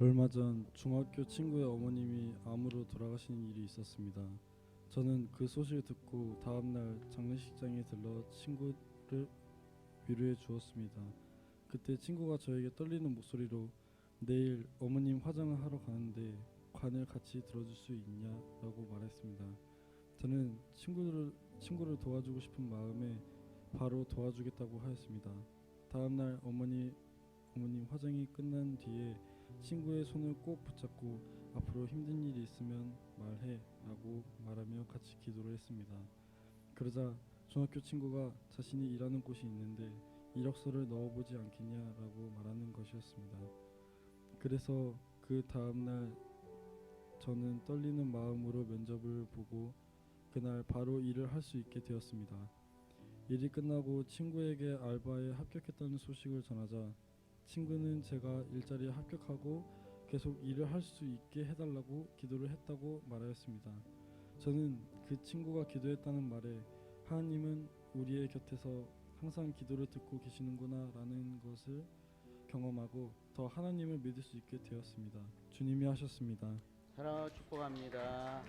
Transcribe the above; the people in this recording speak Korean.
얼마 전 중학교 친구의 어머님이 암으로 돌아가신 일이 있었습니다. 저는 그 소식을 듣고 다음 날 장례식장에 들러 친구를 위로해 주었습니다. 그때 친구가 저에게 떨리는 목소리로 내일 어머님 화장을 하러 가는데 관을 같이 들어줄 수 있냐라고 말했습니다. 저는 친구를 친구를 도와주고 싶은 마음에 바로 도와주겠다고 하였습니다. 다음 날 어머니 어머님 화장이 끝난 뒤에 친구의 손을 꼭 붙잡고 앞으로 힘든 일이 있으면 말해 라고 말하며 같이 기도를 했습니다. 그러자 중학교 친구가 자신이 일하는 곳이 있는데 이력서를 넣어보지 않겠냐라고 말하는 것이었습니다. 그래서 그 다음 날 저는 떨리는 마음으로 면접을 보고 그날 바로 일을 할 수 있게 되었습니다. 일이 끝나고 친구에게 알바에 합격했다는 소식을 전하자 친구는 제가 일자리에 합격하고 계속 일을 할 수 있게 해달라고 기도를 했다고 말하였습니다. 저는 그 친구가 기도했다는 말에 하나님은 우리의 곁에서 항상 기도를 듣고 계시는구나 라는 것을 경험하고 더 하나님을 믿을 수 있게 되었습니다. 주님이 하셨습니다. 사랑하고 축복합니다.